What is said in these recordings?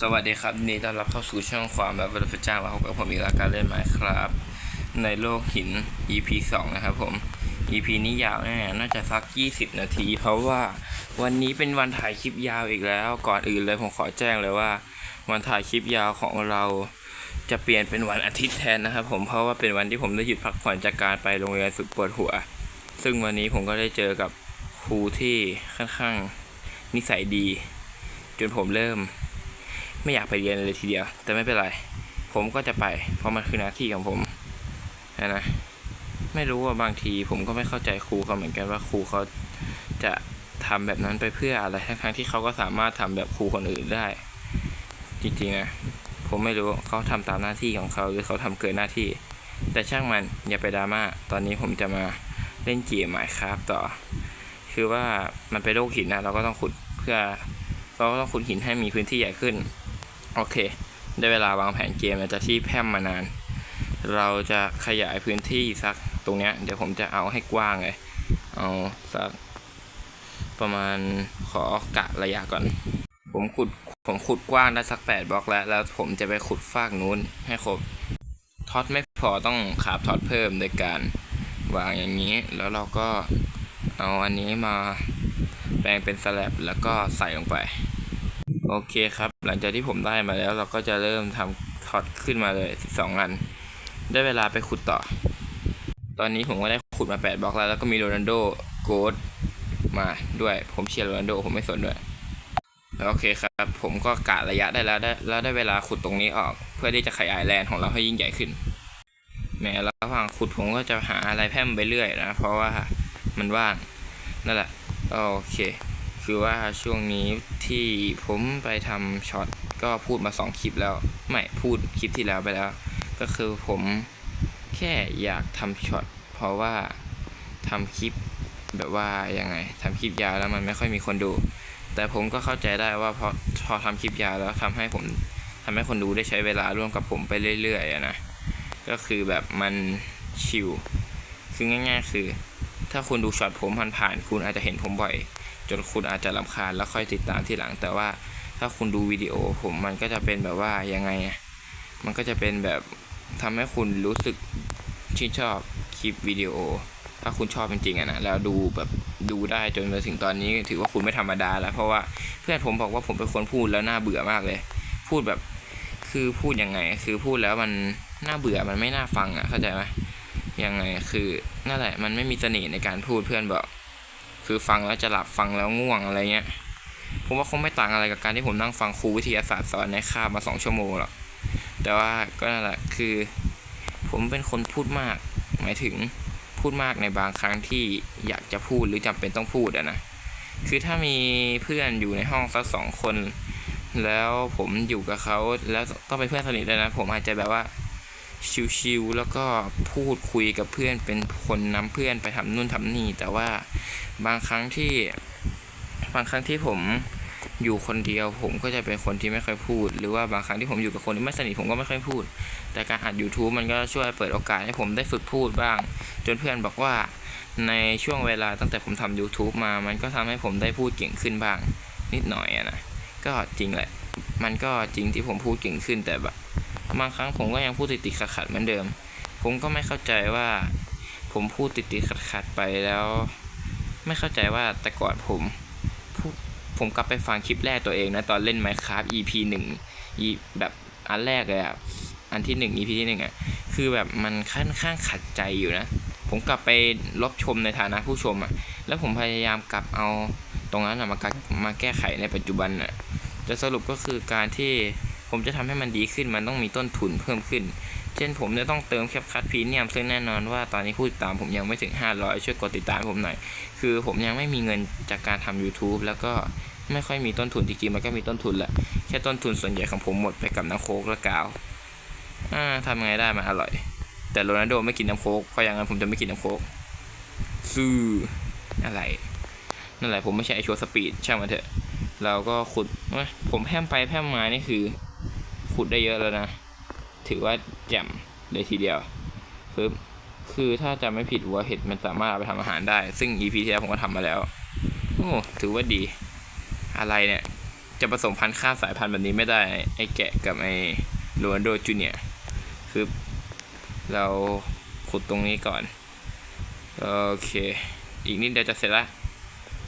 สวัสดีครับยินดีต้อนรับเข้าสู่ช่องความแบบพระเจ้ามาพบกับผมอีกแล้วการเล่นไม้ครับ ในโลกหิน EP 2 นะครับผม EP นี้ยาวแน่น่าจะสัก 20 นาที เพราะว่าวันนี้เป็นวันถ่ายคลิปยาวอีกแล้วก่อนอื่นเลยผมขอแจ้งเลยว่า วันถ่ายคลิปยาวของเราจะเปลี่ยนเป็นวันอาทิตย์แทนนะครับผมเพราะว่าเป็นวันที่ผมได้หยุดพักผ่อนจากการไปโรงเรียนสุดปวดหัว ซึ่งวันนี้ผมก็ได้เจอกับครูที่ค่อนข้างนิสัยดี จนผมเริ่ม ไม่อยากไปเรียนเลยทีเดียว แต่ไม่เป็นไร ผมก็จะไป เพราะมันคือหน้าที่ของผมนะนะไม่รู้ว่าบางทีผมก็ไม่เข้าใจครูเขาเหมือนกันว่าครูเขาจะทำแบบนั้นไปเพื่ออะไรทั้งที่เขาก็สามารถทำแบบครูคนอื่นได้ จริงๆนะผมไม่รู้เขาทำตามหน้าที่ของเขาหรือเขาทำเกินหน้าที่ แต่ช่างมันอย่าไปดราม่าตอนนี้ผมจะมาเล่นเกมหมายครับต่อ คือว่ามันเป็นโลกหินนะเราก็ต้องขุดเพื่อ เราก็ต้องขุดหินให้มีพื้นที่ใหญ่ขึ้น โอเค ได้เวลาวางแผนเกมแล้วจากที่แพร่มมานาน เราจะขยายพื้นที่สักตรงเนี้ย เดี๋ยวผมจะเอาให้กว้างเลย เอาสักประมาณขอกะระยะก่อน ผมขุดผมขุดกว้างได้สักแปดบล็อกแล้ว แล้วผมจะไปขุดฟากนู้นให้ครบท็อตไม่พอต้องขาบท็อตเพิ่มโดยการวางอย่างนี้ แล้วเราก็เอาอันนี้มาแปลงเป็นสแลบแล้วก็ใส่ลงไป โอเคครับ หลังจากที่ผมได้มาแล้วเราก็จะเริ่มทำท็อตขึ้นมาเลย 12 อัน ได้เวลาไปขุดต่อ ตอนนี้ผมก็ได้ขุดมา 8บล็อกแล้ว แล้วก็มีโรนัลโดโกดมาด้วย ผมเชียร์โรนัลโด ผมไม่สนด้วย โอเคครับ ผมก็กะระยะได้แล้วได้แล้วได้เวลาขุดตรงนี้ออก เพื่อที่จะขยายแลนด์ของเราให้ยิ่งใหญ่ขึ้นแหม้ระหว่างขุดผมก็จะหาอะไรแพร่มไปเรื่อยนะ เพราะว่ามันว่าง นั่นแหละ โอเค คือว่าช่วงนี้ที่ผมไปทำช็อตก็พูดมาสองคลิปแล้ว ไม่พูดคลิปที่แล้วไปแล้ว ก็คือผมแค่อยากทำช็อตเพราะว่าทำคลิปแบบว่ายังไงทำคลิปยาวแล้วมันไม่ค่อยมีคนดู แต่ผมก็เข้าใจได้ว่าพอพอทำคลิปยาวแล้วทำให้ผมทำให้คนดูได้ใช้เวลาร่วมกับผมไปเรื่อยๆนะก็คือแบบมันชิลคือง่าย ๆ คือ ถ้าคุณดูช็อตผมผ่านๆคุณอาจจะเห็นผมบ่อย นคุณอาจจะลำคาญแล้วค่อยติดตามทีหลัง แต่ว่าถ้าคุณดูวิดีโอผมมันก็จะเป็นแบบว่ายังไง มันก็จะเป็นแบบทำให้คุณรู้สึกชื่นชอบคลิปวิดีโอ ถ้าคุณชอบจริงๆอะนะแล้วดูแบบดูได้จนมาถึงตอนนี้ถือว่าคุณไม่ธรรมดาแล้ว เพราะว่าเพื่อนผมบอกว่าผมเป็นคนพูดแล้วน่าเบื่อมากเลย พูดแบบคือพูดยังไง คือพูดแล้วมันน่าเบื่อมันไม่น่าฟังอะเข้าใจไหมยังไงคือนั่นแหละมันไม่มีเสน่ห์ในการพูดเพื่อนบอก คือฟังแล้วจะหลับฟังแล้วง่วงอะไรเงี้ยผมว่าคงไม่ต่างอะไรกับการที่ผมนั่งฟังครูวิทยาศาสตร์สอนในคาบมาสองชั่วโมงหรอกแต่ว่าก็นั่นแหละคือ ผมเป็นคนพูดมาก หมายถึงพูดมากในบางครั้งที่อยากจะพูดหรือจำเป็นต้องพูดอะนะคือถ้ามีเพื่อนอยู่ในห้องสักสองคน แล้วผมอยู่กับเขาแล้วต้องเป็นเพื่อนสนิทเลยนะ ผมอาจจะแบบว่า ชิวๆแล้วก็พูดคุยกับเพื่อนเป็นคนนำเพื่อนไปทำนู่นทำนี่ แต่ว่าบางครั้งที่บางครั้งที่ผมอยู่คนเดียวผมก็จะเป็นคนที่ไม่ค่อยพูด หรือว่าบางครั้งที่ผมอยู่กับคนที่ไม่สนิทผมก็ไม่ค่อยพูด แต่การอัด YouTube มันก็ช่วยเปิดโอกาสให้ผมได้ฝึกพูดบ้าง จนเพื่อนบอกว่าในช่วงเวลาตั้งแต่ผมทำ YouTube มา มันก็ทำให้ผมได้พูดเก่งขึ้นบ้าง นิดหน่อยอะนะ ก็จริงแหละ มันก็จริงที่ผมพูดเก่งขึ้นแต่แบบ บางครั้งผมก็ยังพูดติดติดขัดขัดๆเหมือนเดิม ผมก็ไม่เข้าใจว่า ผมพูดติดติดขัดขัดๆไปแล้ว ไม่เข้าใจว่าแต่ก่อนผมผมกลับไปฟังคลิปแรกตัวเองนะตอนเล่น Minecraft EP หนึ่งแบบอันแรกเลยอะอันที่หนึ่ง EP ที่หนึ่งอะคือแบบมันค่อนข้างขัดใจอยู่นะ ผมกลับไปลบชมในฐานะผู้ชมอะแล้วผมพยายามกลับเอาตรงนั้นอะมากะมาแก้ไขในปัจจุบันอะจะสรุปก็คือการที่ ผมจะทำให้มันดีขึ้นมันต้องมีต้นทุนเพิ่มขึ้น เช่นผมจะต้องเติมแคปคัทพรีเมียมซึ่งแน่นอนว่าตอนนี้ผู้ติดตามผมยังไม่ถึง 500 ช่วยกดติดตามผมหน่อย คือผมยังไม่มีเงินจากการทำ YouTube แล้วก็ไม่ค่อยมีต้นทุนจริงๆมันก็มีต้นทุนแหละ แค่ต้นทุนส่วนใหญ่ของผมหมดไปกับน้ำโค้กและกาวอ่าทำไงได้มันอร่อย แต่โรนัลโดไม่กินน้ำโค้กเพราะอย่างนั้นผมจะไม่กินน้ำโค้กซื้ออะไรนั่นแหละผมไม่ใช่ไอชัวสปีดช่างมันเถอะเราก็ขุดผมแพมไปแพมมานี่คือ ขุดได้เยอะแล้วนะ ถือว่าแจ่มเลยทีเดียวปึ๊บคือถ้าจะไม่ผิดหัวเห็ดมันสามารถเอาไปทำอาหารได้ ซึ่ง EP ที่แล้วผมก็ทำมาแล้ว โอ้ถือว่าดี อะไรเนี่ย จะผสมพันธุ์ข้ามสายพันธุ์แบบนี้ไม่ได้ ไอ้แกะกับไอ้โรนโดจูเนียคือเราขุดตรงนี้ก่อน โอเค อีกนิดเดียวจะเสร็จละ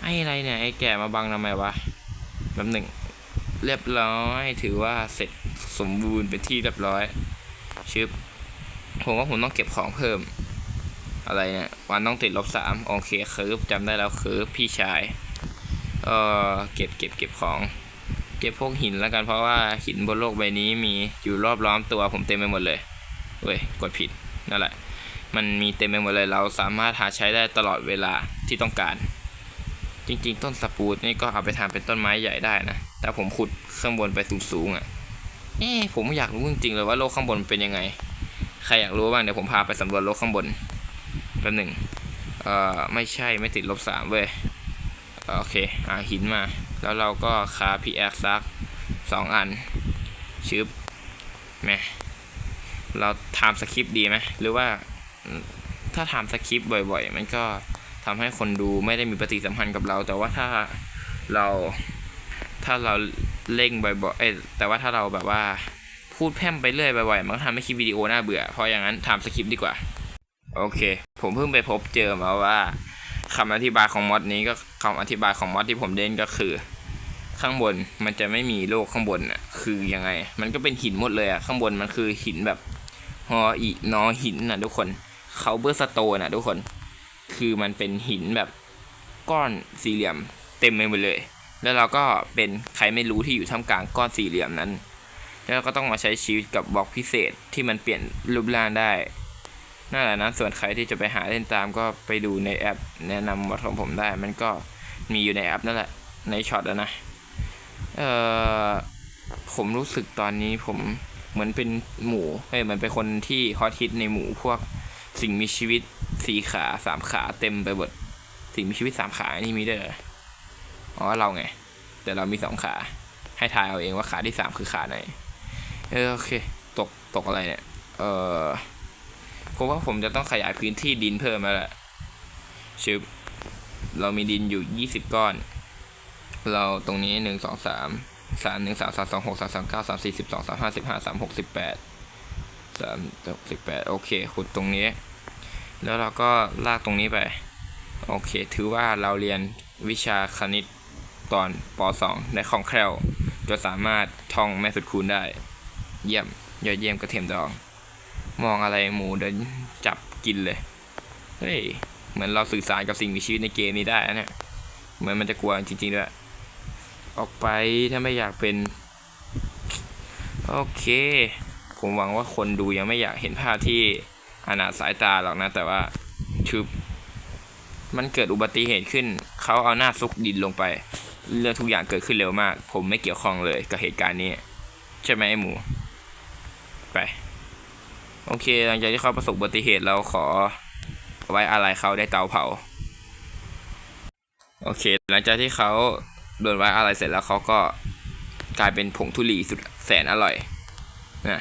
ไอ้อะไรเนี่ย ไอ้แกะมาบังทำไมวะแบบหนึ่ง เรียบร้อยถือว่าเสร็จ สมบูรณ์เป็นที่เรียบร้อยชึบผมว่าผมต้องเก็บของเพิ่ม อะไรเนี่ยวันต้องติดลบสามโอเคคือจำได้แล้วคือพี่ชายเออเก็บเก็บเก็บของ เก็บพวกหินแล้วกันเพราะว่าหินบนโลกใบนี้มีอยู่รอบล้อมตัวผมเต็มไปหมดเลยเว้ยกดผิดนั่นแหละ มันมีเต็มไปหมดเลยเราสามารถหาใช้ได้ตลอดเวลาที่ต้องการ จริง ๆ ต้นสปูดนี่ก็เอาไปทำเป็นต้นไม้ใหญ่ได้นะแต่ผมขุดข้างบนไปสูงๆอะ เอ๊ผมอยากรู้จริงๆเลยว่าโลกข้างบนเป็นยังไง ใครอยากรู้บ้างเดี๋ยวผมพาไปสำรวจโลกข้างบนแป๊บหนึ่งเอ่อไม่ใช่ไม่ติดลบสามเว้ยโอเคหาหินมา แล้วเราก็คาพีแอคซักสองอันชึบแหมเราทำสคริปต์ดีไหมหรือว่าถ้าทำสคริปต์บ่อยๆ มันก็ทำให้คนดูไม่ได้มีปฏิสัมพันธ์กับเรา แต่ว่าถ้าเราถ้าเรา เร่งบ่อยๆเอ้แต่ว่าถ้าเราแบบว่าพูดแพร่มไปเรื่อยบ่อยๆมันก็ทำให้คลิปวิดีโอน่าเบื่อ เพราะอย่างนั้นทำสคริปต์ดีกว่า โอเค ผมเพิ่งไปพบเจอมาว่าคำอธิบายของมอดนี้ก็คำอธิบายของมอดที่ผมเล่นก็คือ ข้างบนมันจะไม่มีโลกข้างบนอะคือยังไง มันก็เป็นหินหมดเลยอะข้างบนมันคือหินแบบฮออีนอหินนะทุกคนเขาเบอร์สโตนอะทุกคน คือมันเป็นหินแบบก้อนสี่เหลี่ยมเต็มไปหมดเลย แล้วเราก็เป็นใครไม่รู้ที่อยู่ท่ามกลางก้อนสี่เหลี่ยมนั้น แล้วก็ต้องมาใช้ชีวิตกับบล็อกพิเศษที่มันเปลี่ยนรูปร่างได้นั่นแหละนะส่วนใครที่จะไปหาเล่นตามก็ไปดูในแอปแนะนำมอดของผมได้ มันก็มีอยู่ในแอปนั่นแหละ ในช็อตแล้วนะเอ่อผมรู้สึกตอนนี้ผมเหมือนเป็นหมูเอ้ยเหมันเป็นคนที่ฮอตฮิตในหมูพวกสิ่งมีชีวิตสี่ขาสามขาเต็มไปหมดสิ่งมีชีวิตสามขานี่มีด้วย อ๋อเราไง แต่เรามีสองขา ให้ทายเอาเองว่าขาที่สามคือขาไหน เออโอเค ตกตกอะไรเนี่ย เออผมว่าผมจะต้องขยายพื้นที่ดินเพิ่มแล้วแหละชึบเรามีดินอยู่ยี่สิบก้อน เราตรงนี้หนึ่งสองสามสามหนึ่งสามสามสองหกสามสามเก้าสามสี่สิบสองสามห้าสิบห้าสามหกสิบแปดสามหกสิบแปดโอเคขุดตรงนี้ แล้วเราก็ลากตรงนี้ไป โอเค ถือว่าเราเรียนวิชาคณิต ตอนป .2 ได้คลองแคลวจนสามารถท่องแม่สุดคูณได้ เยี่ยม ยอดเยี่ยมกระเทียมดอง มองอะไรหมูเดินจับกินเลย เฮ้ย เหมือนเราสื่อสารกับสิ่งมีชีวิตในเกมนี้ได้นะเนี่ย เหมือนมันจะกลัวจริงๆด้วย ออกไปถ้าไม่อยากเป็น โอเค ผมหวังว่าคนดูยังไม่อยากเห็นภาพที่อนาสายตาหรอกนะ แต่ว่าชืบมันเกิดอุบัติเหตุขึ้น เขาเอาหน้าซุกดินลงไป เรื่องทุกอย่างเกิดขึ้นเร็วมาก ผมไม่เกี่ยวข้องเลยกับเหตุการณ์นี้ ใช่ไหมไอ้หมู ไป โอเค หลังจากที่เขาประสบอุบัติเหตุเราขอไว้อะไรเขาได้เตาเผา โอเค หลังจากที่เขาโดนไว้อะไรเสร็จแล้วเขาก็กลายเป็นผงทุลีสุดแสนอร่อยนะ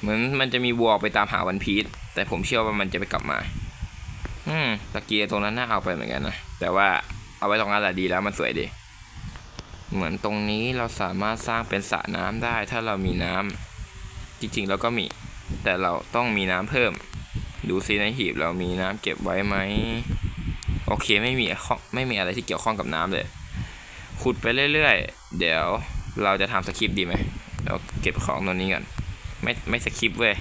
เหมือนมันจะมีวัวออกไปตามหาวันพีชแต่ผมเชื่อว่ามันจะไปกลับมา อืมตะเกียร์ตรงนั้นน่าเอาไปเหมือนกันนะ แต่ว่า เอาไว้ตรงนั้นแหละดีแล้วมันสวยดี เหมือนตรงนี้เราสามารถสร้างเป็นสระน้ำได้ ถ้าเรามีน้ำจริงๆเราก็มี แต่เราต้องมีน้ำเพิ่ม ดูซิในหีบเรามีน้ำเก็บไว้ไหมโอเคไม่มีข้อไม่มีอะไรที่เกี่ยวข้องกับน้ำเลย ขุดไปเรื่อยๆ เดี๋ยวเราจะทำสคริปต์ดีไหมเราเก็บของตรงนี้ก่อนไม่ไม่สคริปต์เว้ย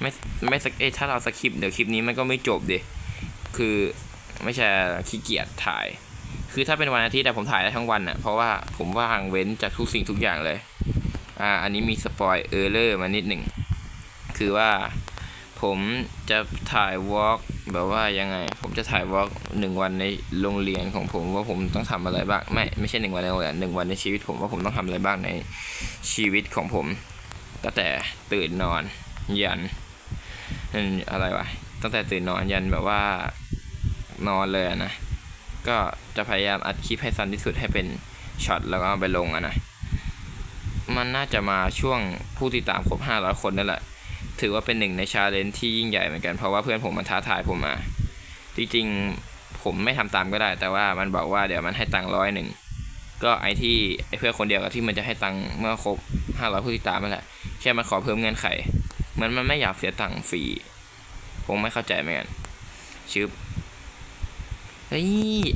ไม่ไม่สเอ้ถ้าเราสคริปต์เดี๋ยวคลิปนี้มันก็ไม่จบดิคือไม่ใช่ขี้เกียจถ่าย คือถ้าเป็นวันอาทิตย์แต่ผมถ่ายได้ทั้งวันอะเพราะว่าผมว่างเว้นจากทุกสิ่งทุกอย่างเลย อ่า อันนี้มีสปอยเออร์เลอร์มานิดหนึ่ง คือว่าผมจะถ่ายวอล์กแบบว่ายังไง ผมจะถ่ายวอล์กหนึ่งวันในโรงเรียนของผมว่าผมต้องทำอะไรบ้าง ไม่ไม่ใช่หนึ่งวันในโรงเรียนหนึ่งวันในชีวิตผมว่าผมต้องทำอะไรบ้างในชีวิตของผมตั้งแต่ตื่นนอน ยันอะไรวะตั้งแต่ตื่นนอนยันแบบว่านอนเลยนะ ก็จะพยายามอัดคลิปให้สั้นที่สุดให้เป็นช็อตแล้วก็เอาไปลงอะนะ มันน่าจะมาช่วงผู้ติดตามครบ 500 คนนั่นแหละ ถือว่าเป็นหนึ่งในชาเลนจ์ที่ยิ่งใหญ่เหมือนกันเพราะว่าเพื่อนผมมันท้าทายผมมา จริงๆผมไม่ทำตามก็ได้ แต่ว่ามันบอกว่าเดี๋ยวมันให้ตังค์ร้อยหนึ่งก็ไอที่ไอเพื่อนคนเดียวกับที่มันจะให้ตังค์เมื่อครบห้าร้อยผู้ติดตามนั่นแหละแค่มันขอเพิ่มเงื่อนไข เหมือนมันไม่อยากเสียตังค์ฟรีผมไม่เข้าใจเหมือนกันชึบ เฮ้ย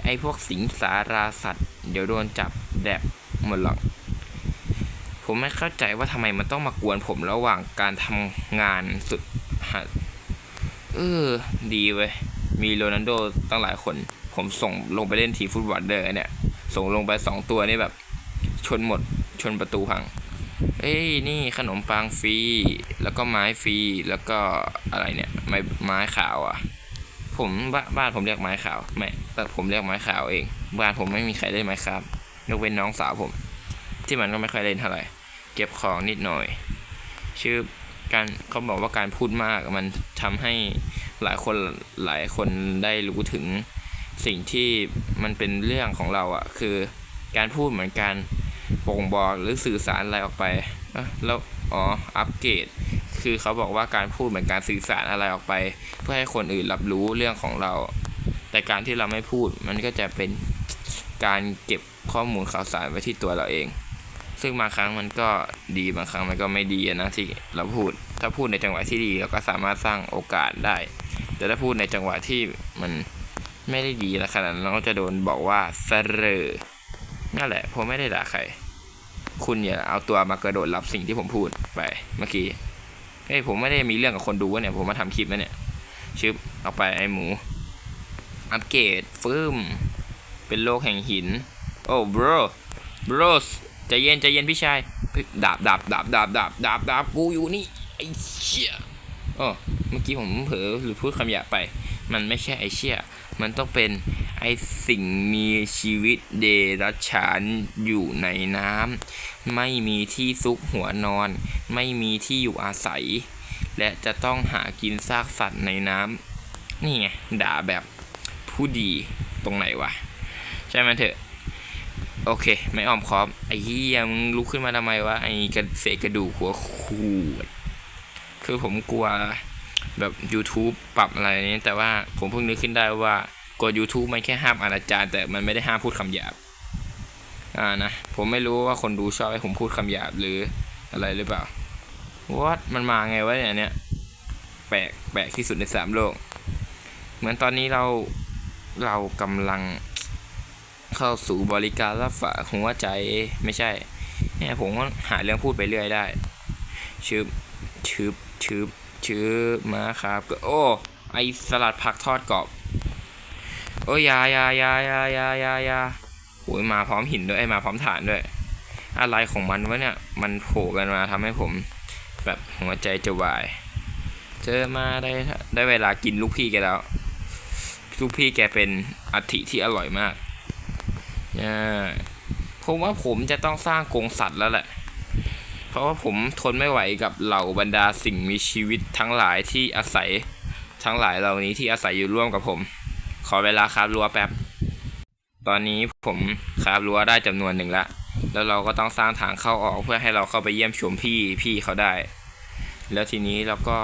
ไอพวกสิงสาราสัตว์ เดี๋ยวโดนจับแดบหมดหรอก ผมไม่เข้าใจว่าทำไมมันต้องมากวนผมระหว่างการทำงานสุดหัดเออ ดีเว้ย มีโรนัลโดตั้งหลายคน ผมส่งลงไปเล่นทีฟุตบอลเดอร์เนี่ย ส่งลงไปสองตัวนี่แบบ ชนหมด ชนประตูพัง เอ้ย นี่ขนมปังฟรี แล้วก็ไม้ฟรี แล้วก็อะไรเนี่ย ไม้ไม้ขาวอะ ผมบ้าบ้านผมเรียกไม้ขาวไม่ แต่ผมเรียกไม้ขาวเอง บ้านผมไม่มีใครเล่นไม้ครับยกเว้นน้องสาวผม ที่มันก็ไม่ค่อยเล่นเท่าไหร่ เก็บของนิดหน่อย ชื่อการเขาบอกว่าการพูดมากมันทำให้หลายคนหลายคนได้รู้ถึงสิ่งที่มันเป็นเรื่องของเราอะ่ะ คือการพูดเหมือนการบ่งบอกหรือสื่อสารอะไรออกไปแล้วอ๋ออัปเกรดคือเขาบอกว่าการพูดเหมือนการสื่อสารอะไรออกไป เพื่อให้คนอื่นรับรู้เรื่องของเรา แต่การที่เราไม่พูดมันก็จะเป็นการเก็บข้อมูลข่าวสารไว้ที่ตัวเราเอง ซึ่งบางครั้งมันก็ดีบางครั้งมันก็ไม่ดีนะที่เราพูด ถ้าพูดในจังหวะที่ดีเราก็สามารถสร้างโอกาสได้ แต่ถ้าพูดในจังหวะที่มันไม่ได้ดีแล้วขนาดนั้นเราก็จะโดนบอกว่าเสรอนั่นแหละผมไม่ได้ด่าใคร คุณอย่าเอาตัวมากระโดดรับสิ่งที่ผมพูดไปเมื่อกี้เฮ้ยผมไม่ได้มีเรื่องกับคนดูวะเนี่ยผมมาทำคลิปนะเนี่ยชึบเอาไปไอหมู อัปเกรดฟืมเป็นโลกแห่งหิน โอ้ bro bros ใจเย็นใจเย็นพี่ชายเฮ้ยดาบดาบดาบดาบดาบดาบดาบกูอยู่นี่ไอ้เชี่ยอ๋อเมื่อกี้ผมเผลอหรือพูดคำหยาบไป มันไม่ใช่ไอ้เชี่ยมันต้องเป็นไอ้สิ่งมีชีวิตเดรัจฉานอยู่ในน้ำไม่มีที่ซุกหัวนอน ไม่มีที่อยู่อาศัย และจะต้องหากินซากสัตว์ในน้ำนี่ไงด่าแบบ ผู้ดีตรงไหนวะ ใช่ไหมเถอะ โอเค ไม่อ้อมค้อมไอ้เหี้ยมึงลุกขึ้นมาทำไมวะ ไอ้กระเศษกระดูกหัวขูดคือผมกลัวแบบ YouTube ปรับอะไรนี้ แต่ว่าผมเพิ่งนึกขึ้นได้ว่ากด YouTube มันแค่ห้ามอนาจารแต่มันไม่ได้ห้ามพูดคำหยาบ อ่านะ ผมไม่รู้ว่าคนดูชอบให้ผมพูดคำหยาบหรืออะไรหรือเปล่า What มันมาไงวะเนี่ยเนี่ย แปลกแปลกที่สุดในสามโลก เหมือนตอนนี้เรา เรากำลังเข้าสู่บริการรับฝากหัวใจไม่ใช่เนี่ยผมก็หาเรื่องพูดไปเรื่อยได้ชืบชืบชืบชืบมาครับก็โอ้ไอสลัดผักทอดกรอบ โอ้ยยายายายายายายาโอ้ยมาพร้อมหินด้วยไอมาพร้อมฐานด้วย อะไรของมันวะเนี่ย มันโผล่กันมาทำให้ผม แบบหัวใจจะวาย เจอมาได้ได้เวลากินลูกพี่แกแล้ว ลูกพี่แกเป็นอัฐิที่อร่อยมากอ่าผมว่าผมจะต้องสร้างกรงสัตว์แล้วแหละ เพราะว่าผมทนไม่ไหวกับเหล่าบรรดาสิ่งมีชีวิตทั้งหลายที่อาศัยทั้งหลายเหล่านี้ที่อาศัยอยู่ร่วมกับผม ขอเวลาคาบรั้วแป๊บ ตอนนี้ผมคาบรั้วได้จำนวนหนึ่งละ แล้วเราก็ต้องสร้างทางเข้าออกเพื่อให้เราเข้าไปเยี่ยมชมพี่พี่เขาได้ แล้วทีนี้เราก็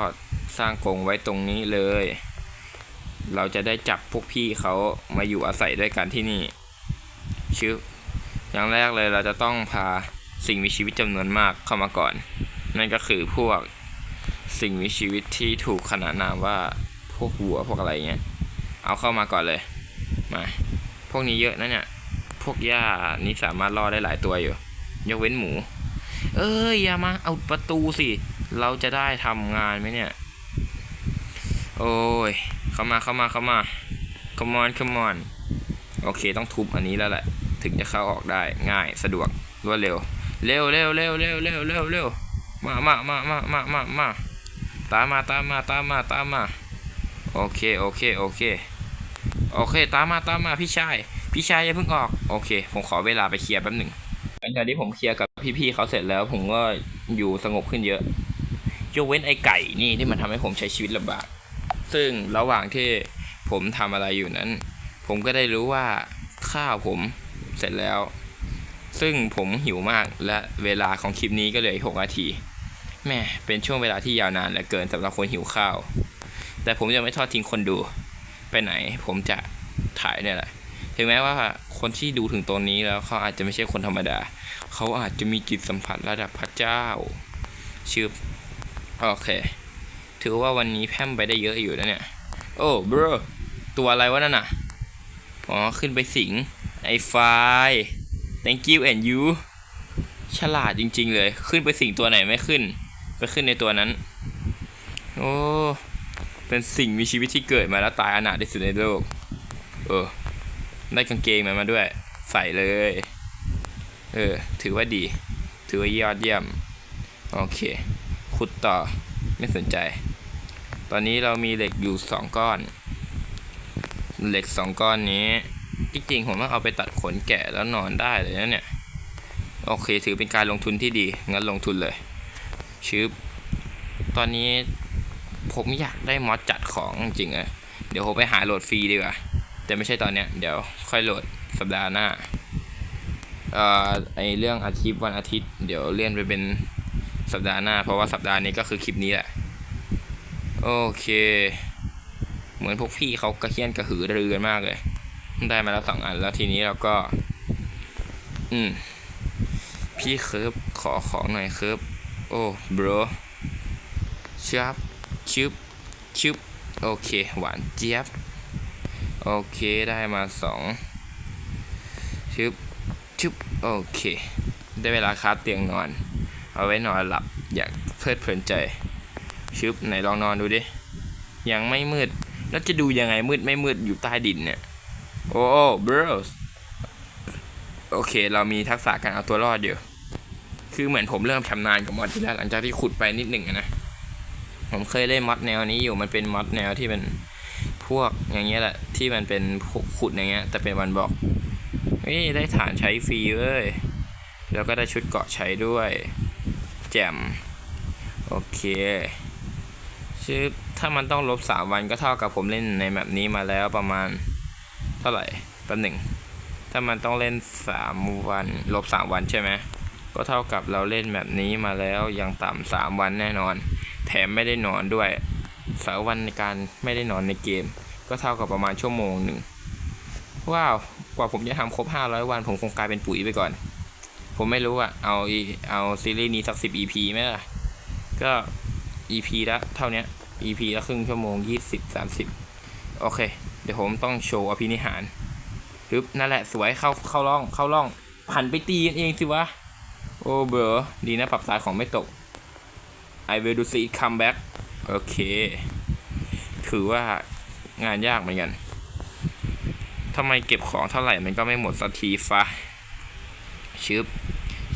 สร้างกรงไว้ตรงนี้เลย เราจะได้จับพวกพี่เขามาอยู่อาศัยด้วยกันที่นี่ชื่ออย่างแรกเลยเราจะต้องพาสิ่งมีชีวิตจำนวนมากเข้ามาก่อน นั่นก็คือพวกสิ่งมีชีวิตที่ถูกขนานนามว่าพวกวัวพวกอะไรเงี้ย เอาเข้ามาก่อนเลย มา พวกนี้เยอะนะเนี่ย พวกหญ้านี่สามารถล่อได้หลายตัวอยู่ ยกเว้นหมู เอ้ยอย่ามาเอาประตูสิ เราจะได้ทำงานไหมเนี่ย โอ้ย เข้ามาเข้ามาเข้ามา come on come on โอเคต้องทุบอันนี้แล้วแหละ ถึงจะเข้าออกได้ง่ายสะดวกรวดเร็ว เร็วเร็วเร็วเร็วเร็วเร็วเร็วมามามามามามามาตามมาตามมาตามมาตามมาโอเคโอเคโอเคโอเคตามมาตามมาพี่ชายพี่ชายอย่าเพิ่งออกโอเค ผมขอเวลาไปเคลียร์แป๊บหนึ่งหลังจากที่ผมเคลียร์กับพี่ๆเขาเสร็จแล้ว ผมก็อยู่สงบขึ้นเยอะยกเว้นไอ้ไก่นี่ที่มันทำให้ผมใช้ชีวิตลำบาก ซึ่งระหว่างที่ผมทำอะไรอยู่นั้น ผมก็ได้รู้ว่าข้าวผมเสร็จแล้ว ซึ่งผมหิวมากและเวลาของคลิปนี้ก็เหลืออีกหกนาทีแม่เป็นช่วงเวลาที่ยาวนานเหลือเกินสำหรับคนหิวข้าว แต่ผมจะไม่ทอดทิ้งคนดู ไปไหนผมจะถ่ายเนี่ยแหละ ถึงแม้ว่าคนที่ดูถึงตรงนี้แล้วเขาอาจจะไม่ใช่คนธรรมดา เขาอาจจะมีจิตสัมผัสระดับพระเจ้าชื่อโอเค ถือว่าวันนี้แพมไปได้เยอะอยู่นะเนี่ย โอ้บรตัวอะไรวะนั่นน่ะอ๋อขึ้นไปสิง ไอ้ไฟ thank you and you ฉลาดจริง ๆ เลย ขึ้นไปสิงตัวไหนไม่ขึ้น ไปขึ้นในตัวนั้น โอ้ เป็นสิ่งมีชีวิตที่เกิดมาแล้วตายอนาถที่สุดในโลก เออ ได้กางเกงมันมาด้วย ใส่เลย เออ ถือว่าดี ถือว่ายอดเยี่ยม โอเค ขุดต่อ ไม่สนใจ ตอนนี้เรามีเหล็กอยู่สองก้อน เหล็กสองก้อนนี้จริงๆผมต้องเอาไปตัดขนแกะแล้วนอนได้เลยนะเนี่ยโอเคถือเป็นการลงทุนที่ดีงั้นลงทุนเลยชืบตอนนี้ผมอยากได้มอดจัดของจริงอะเดี๋ยวผมไปหาโหลดฟรีดีกว่าแต่ไม่ใช่ตอนเนี้ยเดี๋ยวค่อยโหลดสัปดาห์หน้าเอ่อไอเรื่องอาทิตย์วันอาทิตย์ เดี๋ยวเลื่อนไปเป็นสัปดาห์หน้า เพราะว่าสัปดาห์นี้ก็คือคลิปนี้แหละ โอเค เหมือนพวกพี่เขากระเฮี้ยนกระหือรือกันมากเลย ได้มาแล้วสองอันแล้วทีนี้เราก็ อืม พี่เคิร์ฟขอของหน่อยเคิร์ฟโอ้ bro ชับชึบชึบโอเค หวานเจี๊ยบ โอเคได้มาสองชึบชึบโอเค ได้เวลาคาเตียงนอน เอาไว้นอนหลับ อยากเพลิดเพลินใจ ชึบไหนลองนอนดูดิ ยังไม่มืด แล้วจะดูยังไงมืดไม่มืดอยู่ใต้ดินเนี่ย โอ้ bros โอเค เรามีทักษะการเอาตัวรอดอยู่ คือเหมือนผมเริ่มชำนาญกับมอดที่แล้วหลังจากที่ขุดไปนิดหนึ่งนะ ผมเคยเล่นมอดแนวนี้อยู่ มันเป็นมอดแนวที่เป็นพวกอย่างเงี้ยแหละ ที่มันเป็นขุดอย่างเงี้ย แต่เป็นวันบอกเฮ้ยได้ฐานใช้ฟรีเว้ย แล้วก็ได้ชุดเกาะใช้ด้วย แจ่ม โอเค ชื่อถ้ามันต้องลบสามวันก็เท่ากับผมเล่นในแบบนี้มาแล้วประมาณเท่าไหร่แป๊บหนึ่ง ถ้ามันต้องเล่นสามวันลบสามวันใช่ไหมก็เท่ากับเราเล่นแบบนี้มาแล้วยังต่ำสามวันแน่นอน แถมไม่ได้นอนด้วยสามวันในการไม่ได้นอนในเกม ก็เท่ากับประมาณชั่วโมงหนึ่งว้าวกว่าผมจะทำครบ 500 วัน ผมคงกลายเป็นปุ๋ยไปก่อน ผมไม่รู้อะเอาเอาซีรีส์นี้สักสิบ EP ไหมล่ะ ก็ EP ละเท่านี้ EP ละครึ่งชั่วโมง 20 30 โอเค เดี๋ยวผมต้องโชว์อภินิหารฮึบนั่นแหละสวยเข้าเข้าร่องเข้าร่องหันไปตีกันเองสิวะ โอ้เบอดีนะปรับสายของไม่ตก I will do see it come back โอเค ถือว่างานยากเหมือนกันทำไมเก็บของเท่าไหร่มันก็ไม่หมดสักทีฟ้าชึบ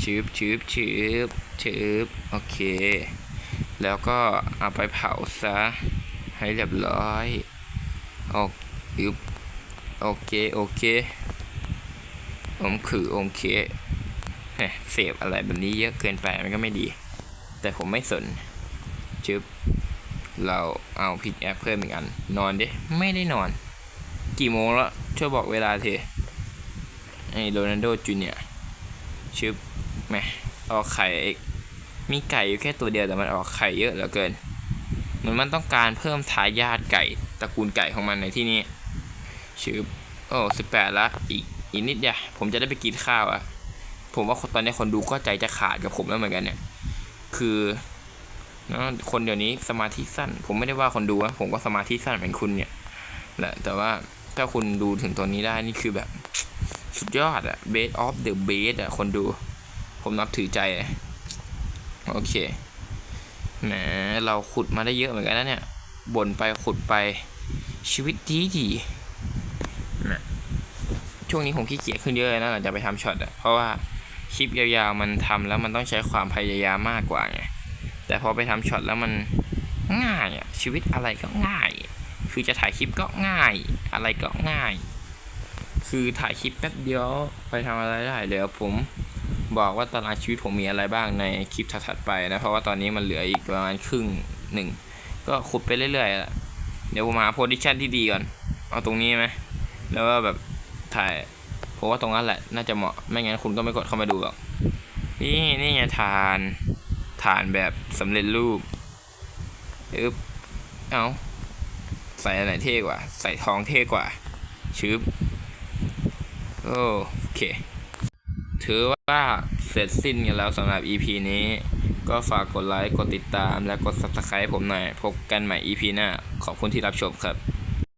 ชึบชึบชึบชึบโอเค แล้วก็เอาไปเผาซะ ให้เรียบร้อยโออึบโอเค โอเคผมคือโอเคเฮ้ยเสพอะไรแบบนี้เยอะเกินไปมันก็ไม่ดี แต่ผมไม่สนชึบเราเอาพิกแอปเพิ่มอีกอัน นอนดิ ไม่ได้นอน กี่โมงแล้ว ช่วยบอกเวลาเทไอ้โรนัลโดจูเนียชึบแม่ออกไข่อีก มีไก่อยู่แค่ตัวเดียวแต่มันออกไข่เยอะเหลือเกิน เหมือนมันต้องการเพิ่มทายาทไก่ตระกูลไก่ของมันในที่นี้ชื่อโอ้สิบแปดละอีกอีกนิดเดียวผมจะได้ไปกินข้าวอะผมว่าตอนนี้คนดูก็ใจจะขาดกับผมแล้วเหมือนกันเนี่ย คือเนะคนเดี๋ยวนี้สมาธิสั้น ผมไม่ได้ว่าคนดูนะผมก็สมาธิสั้นเหมือนคุณเนี่ยแหละแต่ว่าถ้าคุณดูถึงตัวนี้ได้นี่คือแบบ สุดยอดอะ best of the best อะคนดู ผมนับถือใจอะ โอเคแหมเราขุดมาได้เยอะเหมือนกันนะเนี่ยบ่นไปขุดไปชีวิตดีดีนะช่วงนี้ผมขี้เกียจขึ้นเยอะเลยนะหลังจากไปทำช็อตอะเพราะว่าคลิปยาวๆมันทำแล้วมันต้องใช้ความพยายามมากกว่าไงแต่พอไปทำช็อตแล้วมันง่ายอะชีวิตอะไรก็ง่าย คือจะถ่ายคลิปก็ง่าย อะไรก็ง่าย คือถ่ายคลิปแป๊บเดียวไปทำอะไรได้เดี๋ยวผม บอกว่าตารางชีวิตผมมีอะไรบ้างในคลิปถัดๆไปนะ เพราะว่าตอนนี้มันเหลืออีกประมาณครึ่งหนึ่ง ก็ขุดไปเรื่อยๆ เดี๋ยวผมหาโพซิชันที่ดีก่อน เอาตรงนี้ไหม แล้วก็แบบถ่ายผมว่าตรงนั้นแหละน่าจะเหมาะ ไม่งั้นคุณก็ไม่กดเข้ามาดูหรอก นี่นี่ไงฐาน ฐานแบบสำเร็จรูปอึ๊บเอาใส่อะไรเท่กว่า ใส่ทองเท่กว่าชืบโอเค ถือว่าเสร็จสิ้นกันแล้วสำหรับ EP นี้ ก็ฝากกดไลค์ กดติดตาม และกด Subscribe ผมหน่อย พบกันใหม่ EP หน้า ขอบคุณที่รับชมครับ